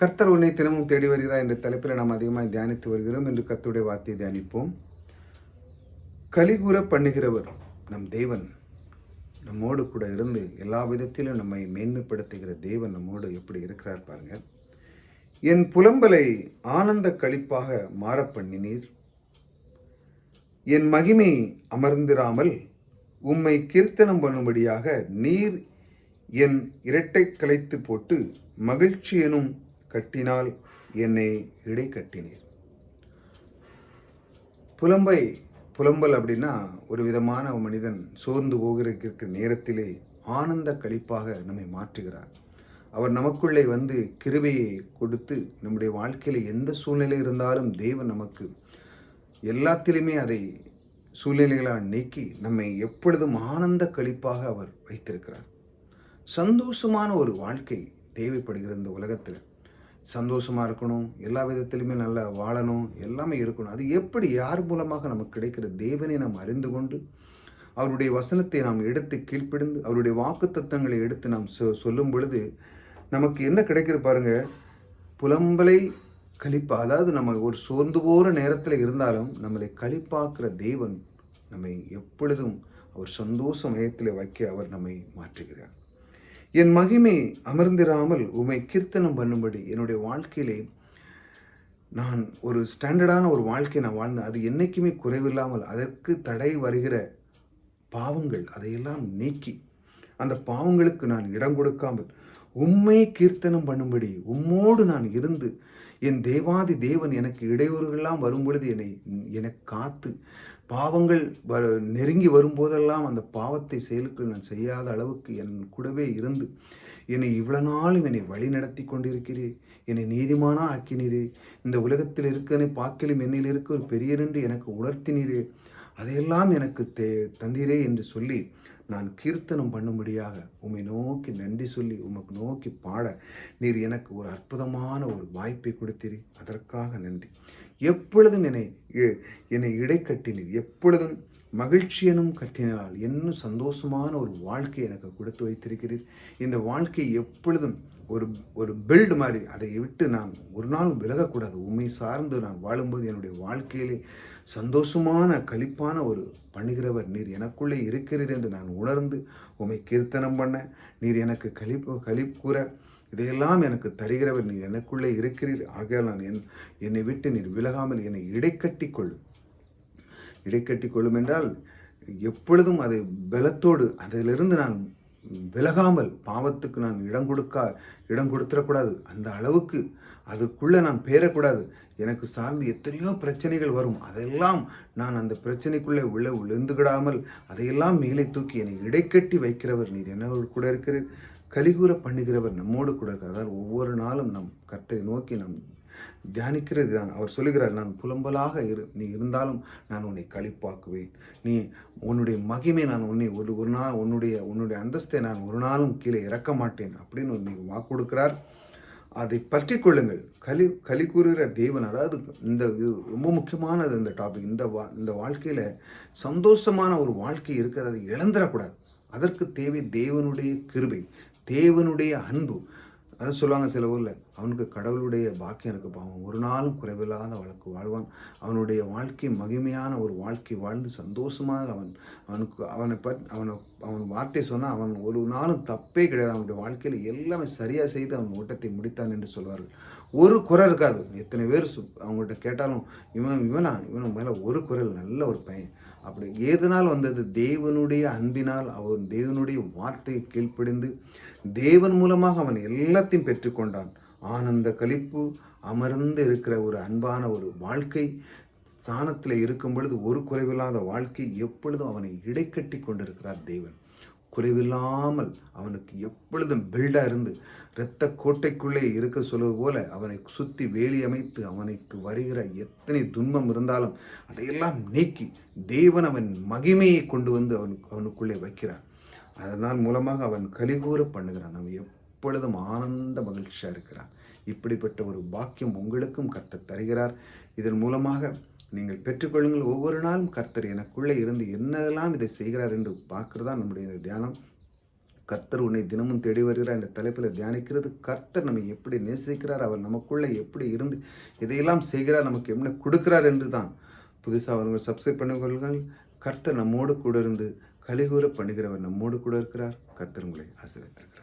கர்த்தர் உன்னை தினமும் தேடி வருகிறார் என்ற தலைப்பில் நாம் அதிகமாக தியானித்து வருகிறோம். என்று கர்த்தருடைய வார்த்தையை தியானிப்போம். கலிகூற பண்ணுகிறவர் நம் தேவன். நம்மோடு கூட இருந்து எல்லா விதத்திலும் நம்மை மேன்மைப்படுத்துகிற தேவன் நம்மோடு எப்படி இருக்கிறார் பாருங்க. என் புலம்பலை ஆனந்த களிப்பாக மாறப் பண்ணினீர். என் மகிமை அமர்ந்திராமல் உம்மை கீர்த்தனம் பண்ணும்படியாக நீர் என் இரட்டை கலைத்து போட்டு மகிழ்ச்சி எனும் கட்டினால் என்னை இடை கட்டினீர். புலம்பை புலம்பல் அப்படின்னா ஒரு விதமான மனிதன் சோர்ந்து போகிறதற்கு நேரத்திலே ஆனந்த கழிப்பாக நம்மை மாற்றுகிறார். அவர் நமக்குள்ளே வந்து கிருவையை கொடுத்து நம்முடைய வாழ்க்கையில் எந்த சூழ்நிலை இருந்தாலும் தேவன் நமக்கு எல்லாத்திலுமே அதை சூழ்நிலைகளால் நீக்கி நம்மை எப்பொழுதும் ஆனந்த கழிப்பாக அவர் வைத்திருக்கிறார். சந்தோஷமான ஒரு வாழ்க்கை தேவைப்படுகிற இந்த உலகத்தில். சந்தோஷமாக இருக்கணும் எல்லா விதத்திலுமே நல்லா வாழணும் எல்லாமே இருக்கணும். அது எப்படி யார் மூலமாக நமக்கு கிடைக்கிற தேவனை நாம் அறிந்து கொண்டு அவருடைய வசனத்தை நாம் எடுத்து கீழ்ப்பிடிந்து அவருடைய வாக்கு தத்தங்களை எடுத்து நாம் சொ சொல்லும் பொழுது நமக்கு என்ன கிடைக்கிறது பாருங்க? புலம்பலை கழிப்பா அதாவது நம்ம ஒரு சோர்ந்து போகிற நேரத்தில் இருந்தாலும் நம்மளை கழிப்பாக்குற தேவன் நம்மை எப்பொழுதும் அவர் சந்தோஷ மயத்தில் வைக்க அவர் நம்மை மாற்றுகிறார். என் மகிமை அமர்ந்திராமல் உமை கீர்த்தனம் பண்ணும்படி என்னுடைய வாழ்க்கையிலே நான் ஒரு ஸ்டாண்டர்டான ஒரு வாழ்க்கை நான் வாழ்ந்தேன். அது என்றைக்குமே குறைவில்லாமல் அதற்கு தடை வருகிற பாவங்கள் அதையெல்லாம் நீக்கி அந்த பாவங்களுக்கு நான் இடம் கொடுக்காமல் உம்மை கீர்த்தனம் பண்ணும்படி உம்மோடு நான் இருந்து என் தேவாதி தேவன் எனக்கு இடையூறுகள்லாம் வரும்பொழுது என்னை எனக்கு காத்து பாவங்கள் வ நெருங்கி வரும்போதெல்லாம் அந்த பாவத்தை செயலுக்கு நான் செய்யாத அளவுக்கு என் கூடவே இருந்து என்னை இவ்வளோ நாளும் என்னை வழி நடத்தி கொண்டிருக்கிறே என்னை நீதிமானா ஆக்கினீரே. இந்த உலகத்தில் இருக்கனை பாக்கிலும் என்னில் இருக்க ஒரு பெரியரென்று எனக்கு உணர்த்தினீரே. அதையெல்லாம் எனக்கு தே தந்தீரே என்று சொல்லி நான் கீர்த்தனம் பண்ணும்படியாக உம்மை நோக்கி நன்றி சொல்லி உமக்கு நோக்கி பாட நீர் எனக்கு ஒரு அற்புதமான ஒரு வாய்ப்பை கொடுத்தீர். அதற்காக நன்றி. எப்பொழுதும் என்னை என்னை இடை கட்டினீர். எப்பொழுதும் மகிழ்ச்சியனும் கட்டினால் இன்னும் சந்தோஷமான ஒரு வாழ்க்கை எனக்கு கொடுத்து வைத்திருக்கிறீர். இந்த வாழ்க்கை எப்பொழுதும் ஒரு ஒரு பில்டு மாதிரி அதை விட்டு நான் ஒரு நாள் விலகக்கூடாது. உண்மை சார்ந்து நான் வாழும்போது என்னுடைய வாழ்க்கையிலே சந்தோஷமான களிப்பான ஒரு பண்ணுகிறவர் நீர். எனக்குள்ளே இருக்கிறீர் என்று நான் உணர்ந்து உம்மை கீர்த்தனம் பண்ண. நீர் எனக்கு கழிப்பு கழிப்புற இதையெல்லாம் எனக்கு தருகிறவர் நீர் எனக்குள்ளே இருக்கிறீர். ஆகையால் நான் என் என்னை விட்டு நீர் விலகாமல் என்னை இடைக்கட்டி கொள்ளும் இடைக்கட்டி கொள்ளும் என்றால் எப்பொழுதும் அதை பலத்தோடு அதிலிருந்து நான் விலகாமல் பாவத்துக்கு நான் இடம் கொடுக்கா இடம் கொடுத்துடக்கூடாது. அந்த அளவுக்கு அதுக்குள்ளே நான் பேரக்கூடாது. எனக்கு சார்ந்து எத்தனையோ பிரச்சனைகள் வரும். அதெல்லாம் நான் அந்த பிரச்சனைக்குள்ளே உள்ள விழுந்துகிடாமல் அதையெல்லாம் மேலே தூக்கி என்னை இடைக்கட்டி வைக்கிறவர் நீர் என்னோடு கூட இருக்கிறீர். கலிகூற பண்ணுகிறவர் நம்மோடு கூட இருக்கிறார். அதாவது ஒவ்வொரு நாளும் நம் கர்த்தரை நோக்கி நம் தியானிக்கிறது தான். அவர் சொல்லுகிறார் நான் புலம்பலாக இரு நீ இருந்தாலும் நான் உன்னை களிப்பாக்குவேன். நீ உன்னுடைய மகிமை நான் உன்னை ஒரு ஒரு நாள் உன்னுடைய உன்னுடைய அந்தஸ்தை நான் ஒரு நாளும் கீழே இறக்க மாட்டேன். அப்படின்னு நீ வாக்கு கொடுக்கிறார். அதை பற்றி கொள்ளுங்கள். கலி கலி கூறுகிற தேவன் அதாவது இந்த ரொம்ப முக்கியமானது இந்த டாபிக் இந்த வா இந்த வாழ்க்கையில் சந்தோஷமான ஒரு வாழ்க்கை இருக்கிறது அதை இழந்துடக்கூடாது. அதற்கு தேவை தேவனுடைய கிருபை தேவனுடைய அன்பு. அதை சொல்லுவாங்க சில ஊரில் அவனுக்கு கடவுளுடைய பாக்கியம் இருக்கு அவன் ஒரு நாளும் குறைவில்லாத வழக்கு வாழ்வான். அவனுடைய வாழ்க்கை மகிமையான ஒரு வாழ்க்கை வாழ்ந்து சந்தோஷமாக அவன் அவனுக்கு அவனை பட் அவனை அவன் வார்த்தை சொன்னால் அவன் ஒரு நாளும் தப்பே கிடையாது. அவனுடைய வாழ்க்கையில் எல்லாமே சரியாக செய்து அவன் ஓட்டத்தை முடித்தான் என்று சொல்வார்கள். ஒரு குறை இருக்காது. எத்தனை பேர் சு- அவங்கள்ட்ட கேட்டாலும் இவன் இவனா இவன் மேலே ஒரு குரல் நல்ல ஒரு பையன். அப்படி ஏதனால் வந்தது தேவனுடைய அன்பினால் அவன் தேவனுடைய வார்த்தையை கீழ்ப்படிந்து தேவன் மூலமாக அவன் எல்லாத்தையும் பெற்றுக்கொண்டான். ஆனந்த கழிப்பு அமர்ந்து இருக்கிற ஒரு அன்பான ஒரு வாழ்க்கை ஸ்தானத்தில் இருக்கும் பொழுது ஒரு குறைவில்லாத வாழ்க்கை எப்பொழுதும் அவனை இடைக்கட்டி கொண்டிருக்கிறார் தேவன். குறைவில்லாமல் அவனுக்கு எப்பொழுதும் பில்டாக இருந்து இரத்த கோட்டைக்குள்ளே இருக்க சொல்வது போல அவனை சுற்றி வேலி அமைத்து அவனுக்கு வருகிற எத்தனை துன்பம் இருந்தாலும் அதையெல்லாம் நீக்கி தேவன் அவன் மகிமையை கொண்டு வந்து அவனுக்கு அவனுக்குள்ளே வைக்கிறான். அதனால் மூலமாக அவன் கலிகூற பண்ணுகிறான். அவன் எப்பொழுதும் ஆனந்த மகிழ்ச்சியாக இருக்கிறான். இப்படிப்பட்ட ஒரு பாக்கியம் உங்களுக்கும் கர்த்தர் தருகிறார். இதன் மூலமாக நீங்கள் பெற்றுக்கொள்ளுங்கள். ஒவ்வொரு நாளும் கர்த்தர் எனக்குள்ளே இருந்து என்னதெல்லாம் இதை செய்கிறார் என்று பார்க்குறதா நம்முடைய இந்த தியானம். கர்த்தர் உன்னை தினமும் தேடி வருகிறார். என்ற தலைப்பில் தியானிக்கிறது கர்த்தர் நம்மை எப்படி நேசிக்கிறார் அவர் நமக்குள்ளே எப்படி இருந்து இதையெல்லாம் செய்கிறார் நமக்கு என்ன கொடுக்கிறார் என்று தான் புதுசாக அவர்கள் சப்ஸ்கிரைப் பண்ணிக்கொள்ளுங்கள். கர்த்தர் நம்மோடு கூட இருந்து கலிகூற பண்ணுகிறவர் நம்மோடு கூட இருக்கிறார். கர்த்தர் உங்களை ஆசிரியத்திருக்கிறார்